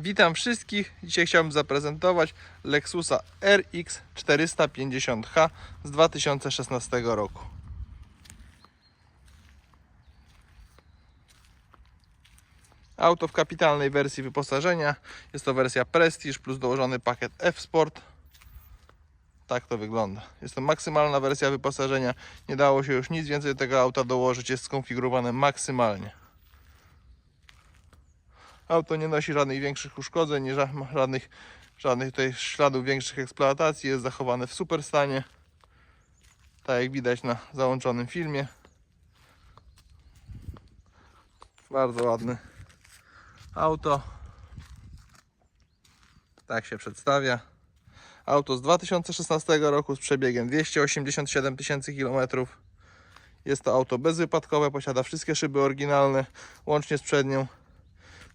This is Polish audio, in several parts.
Witam wszystkich. Dzisiaj chciałbym zaprezentować Lexusa RX 450h z 2016 roku. Auto w kapitalnej wersji wyposażenia. Jest to wersja Prestige plus dołożony pakiet F-Sport. Tak to wygląda. Jest to maksymalna wersja wyposażenia. Nie dało się już nic więcej do tego auta dołożyć. Jest skonfigurowane maksymalnie. Auto nie nosi żadnych większych uszkodzeń, nie ma żadnych, żadnych tutaj śladów większych eksploatacji. Jest zachowane w super stanie. Tak jak widać na załączonym filmie. Bardzo ładne auto. Tak się przedstawia. Auto z 2016 roku z przebiegiem 287 tysięcy km. Jest to auto bezwypadkowe, posiada wszystkie szyby oryginalne, łącznie z przednią.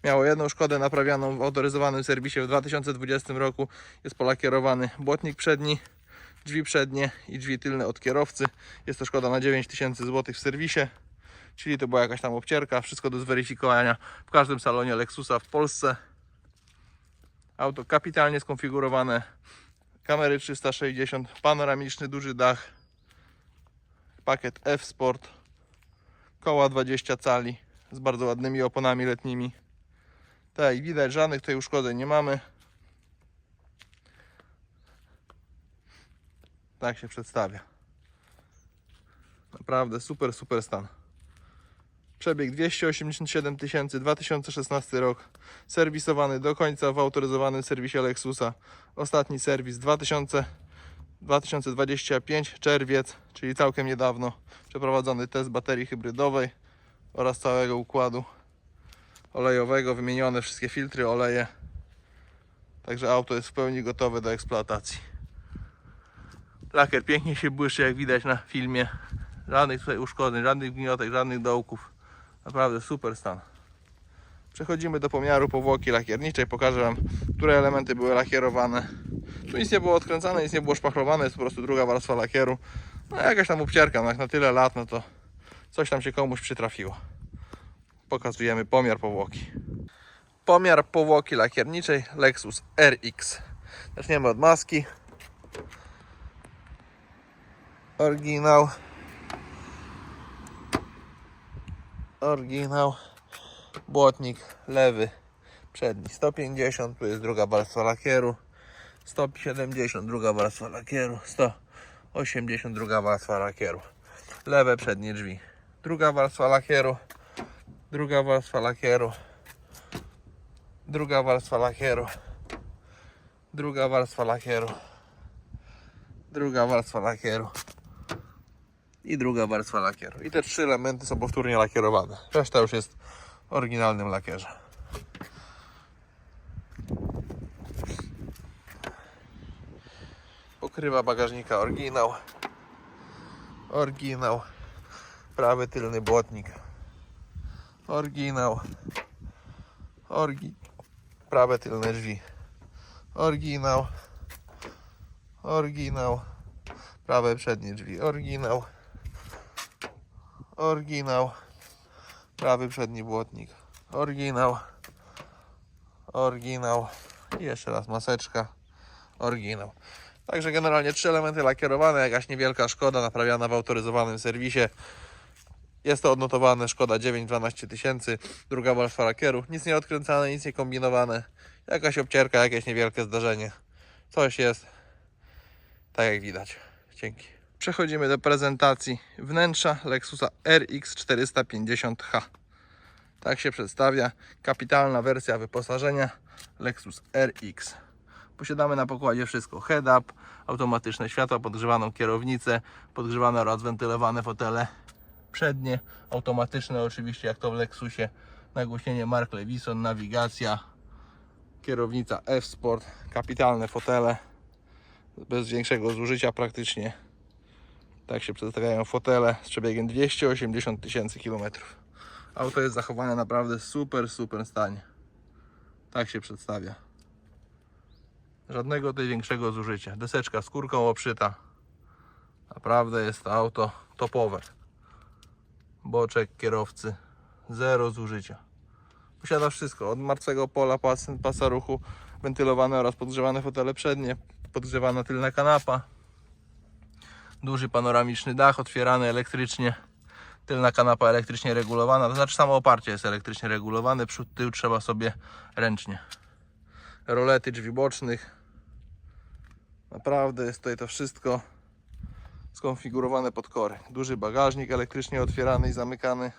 Miało jedną szkodę naprawianą w autoryzowanym serwisie w 2020 roku. Jest polakierowany błotnik przedni, drzwi przednie i drzwi tylne od kierowcy. Jest to szkoda na 9000 zł w serwisie, czyli to była jakaś tam obcierka. Wszystko do zweryfikowania w każdym salonie Lexusa w Polsce. Auto kapitalnie skonfigurowane. Kamery 360, panoramiczny duży dach, pakiet F-Sport, koła 20 cali z bardzo ładnymi oponami letnimi. Tak, widać, żadnych tutaj uszkodzeń nie mamy. Tak się przedstawia. Naprawdę super, super stan. Przebieg 287 tysięcy, 2016 rok. Serwisowany do końca w autoryzowanym serwisie Lexusa. Ostatni serwis 2000, 2025, czerwiec, czyli całkiem niedawno. Przeprowadzony test baterii hybrydowej oraz całego układu olejowego, wymienione wszystkie filtry, oleje. Także auto jest w pełni gotowe do eksploatacji. Lakier pięknie się błyszczy, jak widać na filmie. Żadnych tutaj uszkodzeń, żadnych gniotek, żadnych dołków. Naprawdę super stan. Przechodzimy do pomiaru powłoki lakierniczej. Pokażę Wam, które elementy były lakierowane. Tu nic nie było odkręcane, nic nie było szpachlowane, jest po prostu druga warstwa lakieru. No jakaś tam obcierka, no jak na tyle lat, no to coś tam się komuś przytrafiło pokazujemy pomiar powłoki. Pomiar powłoki lakierniczej Lexus RX. Zaczniemy od maski. Oryginał. Oryginał. Błotnik lewy przedni 150, tu jest druga warstwa lakieru. 170 druga warstwa lakieru. 180 druga warstwa lakieru. Lewe przednie drzwi. Druga warstwa lakieru druga warstwa lakieru, druga warstwa lakieru, druga warstwa lakieru, druga warstwa lakieru i druga warstwa lakieru. I te trzy elementy są powtórnie lakierowane. Reszta już jest w oryginalnym lakierze. Pokrywa bagażnika oryginał. Oryginał. Prawy tylny błotnik Oryginał. Orgi. Prawe tylne drzwi. Oryginał. Oryginał. Prawe przednie drzwi. Oryginał. Oryginał. Prawy przedni błotnik. Oryginał. Oryginał. I jeszcze raz maseczka. Oryginał. Także generalnie trzy elementy lakierowane, jakaś niewielka szkoda naprawiana w autoryzowanym serwisie. Jest to odnotowane, szkoda 9-12 tysięcy, druga warstwa lakieru, nic nie odkręcane, nic nie kombinowane, jakaś obcierka, jakieś niewielkie zdarzenie, coś jest, tak jak widać. Dzięki. Przechodzimy do prezentacji wnętrza Lexusa RX 450H. Tak się przedstawia kapitalna wersja wyposażenia Lexus RX. Posiadamy na pokładzie wszystko: head-up, automatyczne światła, podgrzewaną kierownicę, podgrzewane oraz wentylowane fotele przednie, automatyczne oczywiście jak to w Lexusie, nagłośnienie Mark Levison, nawigacja, kierownica F-Sport, kapitalne fotele, bez większego zużycia praktycznie. Tak się przedstawiają fotele z przebiegiem 280 tysięcy kilometrów. Auto jest zachowane naprawdę super, super stanie. Tak się przedstawia. Żadnego tutaj większego zużycia. Deseczka skórką obszyta. Naprawdę jest to auto topowe boczek kierowcy, zero zużycia. Posiada wszystko, od martwego pola, pas, pasa ruchu, wentylowane oraz podgrzewane fotele przednie, podgrzewana tylna kanapa, duży panoramiczny dach, otwierany elektrycznie, tylna kanapa elektrycznie regulowana, to znaczy samo oparcie jest elektrycznie regulowane, przód, tył trzeba sobie ręcznie. Rolety drzwi bocznych, naprawdę jest tutaj to wszystko skonfigurowane pod kory. Duży bagażnik elektrycznie otwierany i zamykany.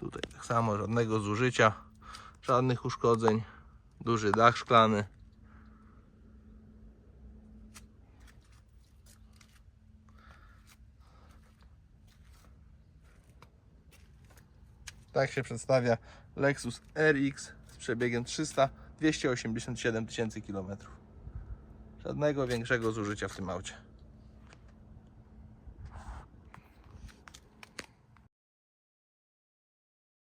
Tutaj tak samo, żadnego zużycia, żadnych uszkodzeń. Duży dach szklany. Tak się przedstawia Lexus RX z przebiegiem 300 287 tysięcy kilometrów. Żadnego większego zużycia w tym aucie.